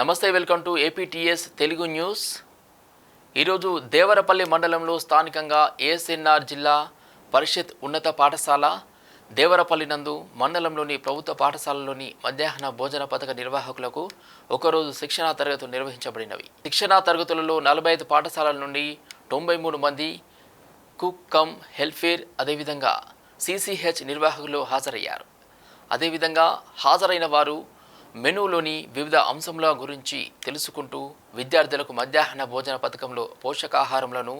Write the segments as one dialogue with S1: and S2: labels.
S1: నమస్తే welcome to APTS Telugu news. ఈరోజు దేవరపల్లి మండలంలో స్థానికంగా ఏఎస్ఎన్ఆర్ జిల్లా పరిషత్ ఉన్నత పాఠశాల దేవరపల్లి నందు మండలంలోని ప్రభుత్వ పాఠశాలలోని మధ్యాహ్న భోజన పథక నిర్వాహకులకు ఒకరోజు శిక్షణా తరగతులు నిర్వహించబడినవి. శిక్షణా తరగతులలో నలభై ఐదు పాఠశాలల నుండి తొంభై మూడు మంది కుక్ కమ్ హెల్ఫేర్ అదేవిధంగా సిసిహెచ్ నిర్వాహకులు హాజరయ్యారు. అదేవిధంగా హాజరైన వారు మెనూలోని వివిధ అంశముల గురించి తెలుసుకుంటూ విద్యార్థులకు మధ్యాహ్న భోజన పథకంలో పోషకాహారములను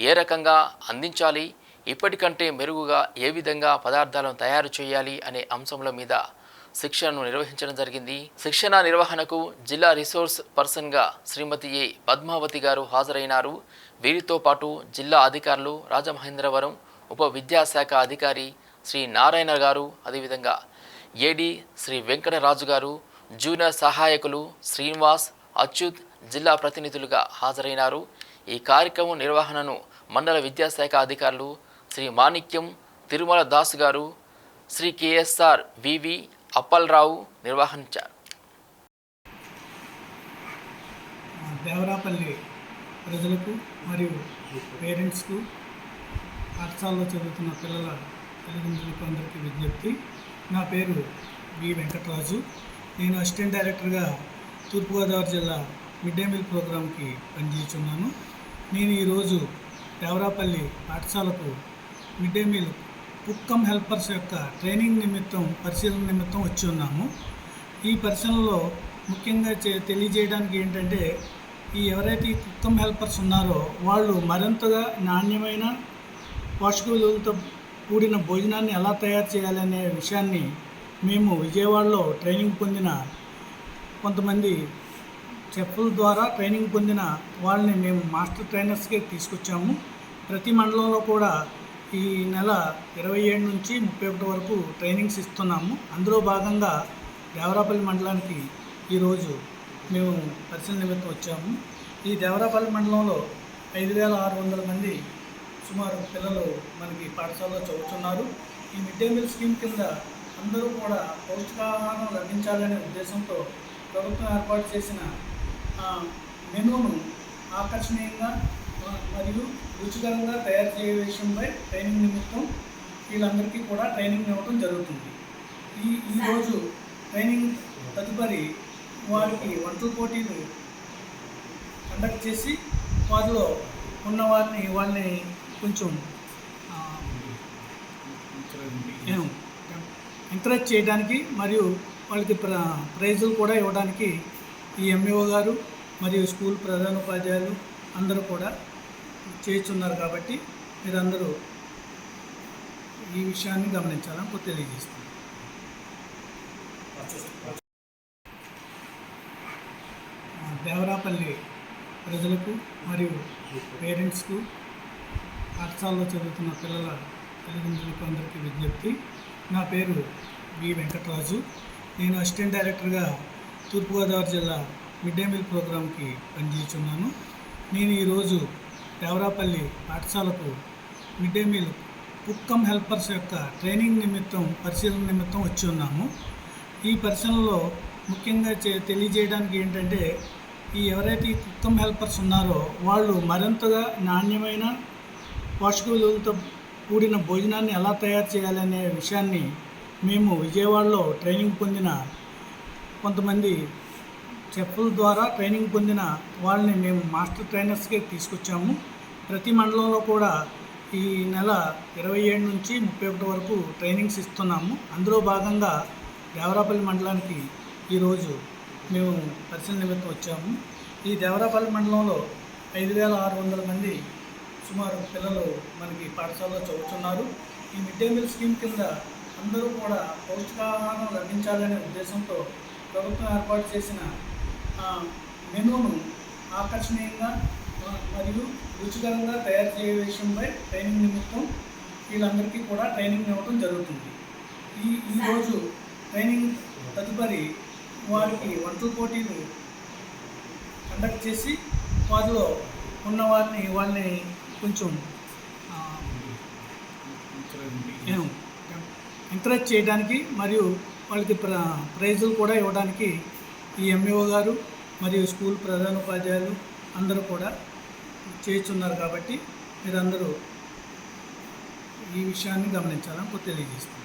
S1: ఏ రకంగా అందించాలి ఇప్పటికంటే మెరుగుగా ఏ విధంగా పదార్థాలను తయారు చేయాలి అనే అంశముల మీద శిక్షణను నిర్వహించడం జరిగింది. శిక్షణ నిర్వహణకు జిల్లా రిసోర్స్ పర్సన్గా శ్రీమతి ఏ పద్మావతి గారు హాజరైనారు. వీరితో పాటు జిల్లా అధికారులు రాజమహేంద్రవరం ఉప విద్యాశాఖ అధికారి శ్రీ నారాయణ గారు అదేవిధంగా ఏడీ శ్రీ వెంకటరాజు గారు జూనియర్ సహాయకులు శ్రీనివాస్ అచ్యుత్ జిల్లా ప్రతినిధులుగా హాజరైనారు. ఈ కార్యక్రమం నిర్వహణను మండల విద్యాశాఖ అధికారులు శ్రీ మాణిక్యం తిరుమల దాస్ గారు శ్రీ కేఎస్ఆర్ వివి అప్పలరావు నిర్వహించారు.
S2: దేవరాపల్లి ప్రజలకు మరియు పేరెంట్స్కు పాఠశాలలో చదువుతున్న పిల్లల తల్లిదండ్రులకు అందరికీ విజ్ఞప్తి. నా పేరు వి వెంకటరాజు. నేను అసిస్టెంట్ డైరెక్టర్గా తూర్పుగోదావరి జిల్లా మిడ్ డే మీల్ ప్రోగ్రాంకి పనిచేస్తున్నాను. నేను ఈరోజు దేవరాపల్లి పాఠశాలకు mid day meal cook cum helpers యొక్క ట్రైనింగ్ నిమిత్తం పరిశీలన నిమిత్తం వచ్చి ఉన్నాము. ఈ పరిశీలనలో ముఖ్యంగా చే- తెలియజేయడానికి ఏంటంటే ఈ ఎవరైతే కుక్కం హెల్పర్స్ ఉన్నారో వాళ్ళు మరింతగా నాణ్యమైన పోషక విలువలతో కూడిన భోజనాన్ని ఎలా తయారు చేయాలనే విషయాన్ని మేము విజయవాడలో ట్రైనింగ్ పొందిన కొంతమంది చెప్పుల ద్వారా ట్రైనింగ్ పొందిన వాళ్ళని మేము మాస్టర్ ట్రైనర్స్కి తీసుకొచ్చాము. ప్రతి మండలంలో కూడా ఈ నెల ఇరవై ఏడు నుంచి ముప్పై ఒకటి వరకు ట్రైనింగ్స్ ఇస్తున్నాము. అందులో భాగంగా దేవరాపల్లి మండలానికి ఈరోజు మేము పరిశీలన నిమిత్తం వచ్చాము. ఈ దేవరాపల్లి మండలంలో ఐదు వేల ఆరు వందల మంది సుమారు పిల్లలు మనకి పాఠశాలలో చదువుతున్నారు. ఈ మిడ్ డే మీల్ స్కీమ్ కింద అందరూ కూడా పౌష్టికాహారం లభించాలనే ఉద్దేశంతో ప్రభుత్వం ఏర్పాటు చేసిన ఆ, మెనూను ఆకర్షణీయంగా మరియు రుచికరంగా తయారు చేయ విషయంపై ట్రైనింగ్ నిమిత్తం వీళ్ళందరికీ కూడా ట్రైనింగ్ ఇవ్వడం జరుగుతుంది. ఈ ఈరోజు ట్రైనింగ్ తదుపరి వారికి వంటల పోటీలు కండక్ట్ చేసి వారిలో ఉన్న వారిని వాళ్ళని కొంచెం ఎంకరేజ్ చేయడానికి మరియు వాళ్ళకి ప్ర ప్రైజులు కూడా ఇవ్వడానికి ఈ ఎంఈఓ గారు మరియు స్కూల్ ప్రధానోపాధ్యాయులు అందరూ కూడా చేస్తున్నారు కాబట్టి మీరందరూ ఈ విషయాన్ని గమనించాలని తెలియజేస్తున్నాను. ఆ, దేవరాపల్లి ప్రజలకు మరియు పేరెంట్స్కు పాఠశాలలో చదువుతున్న పిల్లల తల్లిదండ్రులకు అందరికీ విజ్ఞప్తి. నా పేరు వి వెంకటరాజు. నేను అసిస్టెంట్ డైరెక్టర్గా తూర్పుగోదావరి జిల్లా మిడ్ డే మీల్ ప్రోగ్రాంకి పనిచేస్తున్నాను. నేను ఈరోజు దేవరాపల్లి పాఠశాలకు mid day meal cook cum helpers యొక్క ట్రైనింగ్ నిమిత్తం పరిశీలన నిమిత్తం వచ్చి ఉన్నాము. ఈ పరిశీలనలో ముఖ్యంగా చే- తెలియజేయడానికి ఏంటంటే ఈ ఎవరైతే ఈ కుక్కం హెల్పర్స్ ఉన్నారో వాళ్ళు మరింతగా నాణ్యమైన పోషక విలువలతో కూడిన భోజనాన్ని ఎలా తయారు చేయాలనే విషయాన్ని మేము విజయవాడలో ట్రైనింగ్ పొందిన కొంతమంది చెప్పుల ద్వారా ట్రైనింగ్ పొందిన వాళ్ళని మేము మాస్టర్ ట్రైనర్స్కే తీసుకొచ్చాము. ప్రతి మండలంలో కూడా ఈ నెల ఇరవై ఏడు నుంచి ముప్పై ఒకటి వరకు ట్రైనింగ్స్ ఇస్తున్నాము. అందులో భాగంగా దేవరాపల్లి మండలానికి ఈరోజు మేము పరిశీలన నిమిత్తం వచ్చాము. ఈ దేవరాపల్లి మండలంలో ఐదు వేల ఆరు వందల మంది సుమారు పిల్లలు మనకి పాఠశాలలో చదువుతున్నారు. ఈ మిడ్ డే మీల్ స్కీమ్ కింద అందరూ కూడా పౌష్టికాహారం లభించాలనే ఉద్దేశంతో ప్రభుత్వం ఏర్పాటు చేసిన ఆ, మెనూను ఆకర్షణీయంగా మరియు రుచికరంగా తయారు చేయ విషయంపై ట్రైనింగ్ నిమిత్తం వీళ్ళందరికీ కూడా ట్రైనింగ్ ఇవ్వడం జరుగుతుంది. ఈ ఈరోజు ట్రైనింగ్ తదుపరి వారికి వంటల పోటీలు కండక్ట్ చేసి వారిలో ఉన్న వారిని వాళ్ళని కొంచెం ఎంకరేజ్ చేయడానికి మరియు వాళ్ళకి ప్ర ప్రైజులు కూడా ఇవ్వడానికి ఈ ఎంఈఓ గారు మరియు స్కూల్ ప్రధానోపాధ్యాయులు అందరూ కూడా చేస్తున్నారు కాబట్టి మీరందరూ ఈ విషయాన్ని గమనించాలని తెలియజేస్తున్నాను.